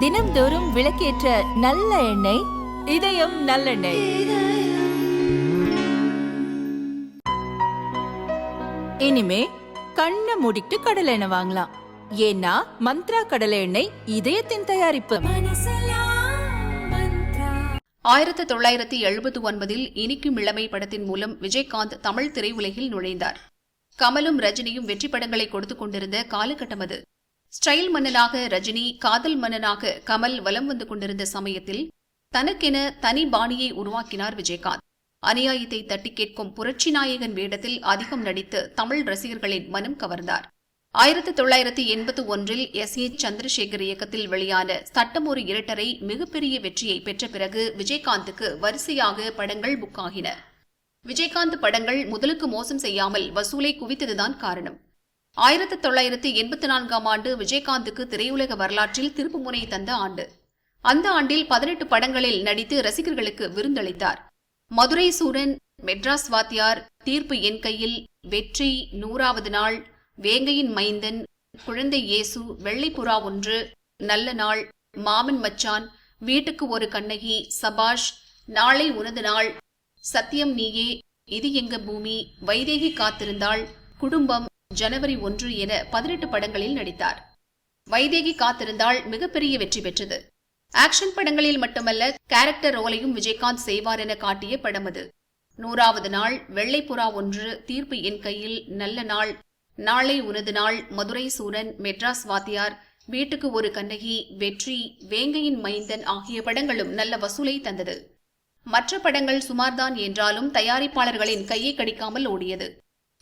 தினம்தோறும் விளக்கேற்ற நல்ல எண்ணெய் இதயம் நல்லெண்ணெய். இனிமே கண்ணை மூடிட்டு கடலை எண்ணெய் வாங்கலாம். ஏன்னா மந்த்ரா கடலை எண்ணெய் இதயத்தின் தயாரிப்பு. ஆயிரத்து தொள்ளாயிரத்தி எழுபத்தி ஒன்பதில் இனிக்கும் இளமை படத்தின் மூலம் விஜயகாந்த் தமிழ் திரையுலகில் நுழைந்தார். கமலும் ரஜினியும் வெற்றி படங்களை கொடுத்துக் கொண்டிருந்த காலகட்டம் அது. ஸ்டைல் மன்னனாக ரஜினி காதல் மன்னனாக கமல் வலம் வந்து கொண்டிருந்த சமயத்தில் தனக்கென தனி பாணியை உருவாக்கினார் விஜயகாந்த். அநியாயத்தை தட்டி கேட்கும் புரட்சி நாயகன் வேடத்தில் அதிகம் நடித்து தமிழ் ரசிகர்களின் மனம் கவர்ந்தார். ஆயிரத்தி தொள்ளாயிரத்தி எண்பத்தி ஒன்றில் எஸ். ஏ. சந்திரசேகர் இயக்கத்தில் வெளியான சட்டம் ஒரு இரட்டரை மிகப்பெரிய வெற்றியை பெற்ற பிறகு விஜயகாந்துக்கு வரிசையாக படங்கள் புக்காகின விஜயகாந்த் படங்கள் முதலுக்கு மோசம் செய்யாமல் வசூலை குவித்ததுதான் காரணம். ஆயிரத்தி தொள்ளாயிரத்தி எண்பத்தி நான்காம் ஆண்டு விஜயகாந்துக்கு திரையுலக வரலாற்றில் திருப்புமுனை தந்த ஆண்டு. அந்த ஆண்டில் பதினெட்டு படங்களில் நடித்து ரசிகர்களுக்கு விருந்தளித்தார். மதுரை சூரன் மெட்ராஸ் வாத்தியார் தீர்ப்பு என் கையில் வெற்றி நூறாவது நாள் வேங்கையின் மைந்தன் குழந்தை இயேசு வெள்ளைப்புறா ஒன்று நல்ல நாள் மாமன் மச்சான் வீட்டுக்கு ஒரு கண்ணகி சபாஷ் நாளை உனது நாள் சத்தியம் நீயே இது எங்க பூமி வைதேகி காத்திருந்தாள் குடும்பம் ஜனவரி ஒன்று என பதினெட்டு படங்களில் நடித்தார். வைதேகி காத்திருந்தால் மிகப்பெரிய வெற்றி பெற்றது. ஆக்ஷன் படங்களில் மட்டுமல்ல கேரக்டர் ரோலையும் விஜயகாந்த் செய்வார் என காட்டிய படம் அது. நூறாவது நாள் வெள்ளைப்புறா ஒன்று தீர்ப்பு என் கையில் நல்ல நாள் நாளை உனது நாள் மதுரை சூரன் மெட்ராஸ் வாத்தியார் வீட்டுக்கு ஒரு கண்ணகி வெற்றி வேங்கையின் மைந்தன் ஆகிய படங்களும் நல்ல வசூலை தந்தது. மற்ற படங்கள் சுமார்தான் என்றாலும் தயாரிப்பாளர்களின் கையை கடிக்காமல் ஓடியது.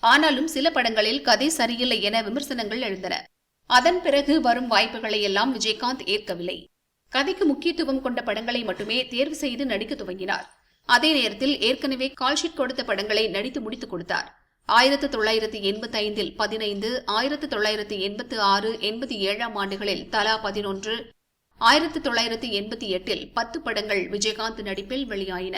ஆனாலும் சில படங்களில் கதை சரியில்லை என விமர்சனங்கள் எழுந்தன. அதன் பிறகு வரும் வாய்ப்புகளை எல்லாம் விஜயகாந்த் ஏற்கவில்லை. கதைக்கு முக்கியத்துவம் கொண்ட படங்களை மட்டுமே தேர்வு செய்து நடிக்க துவங்கினார். அதே நேரத்தில் ஏற்கனவே கால்ஷீட் கொடுத்த படங்களை நடித்து முடித்துக் கொடுத்தார். ஆயிரத்து தொள்ளாயிரத்தி எண்பத்தி ஐந்தில் பதினைந்து ஆயிரத்து தொள்ளாயிரத்தி எண்பத்தி ஆறு எண்பத்தி ஏழாம் ஆண்டுகளில் தலா பதினொன்று ஆயிரத்து தொள்ளாயிரத்தி எண்பத்தி எட்டில் பத்து படங்கள் விஜயகாந்த் நடிப்பில் வெளியாயின.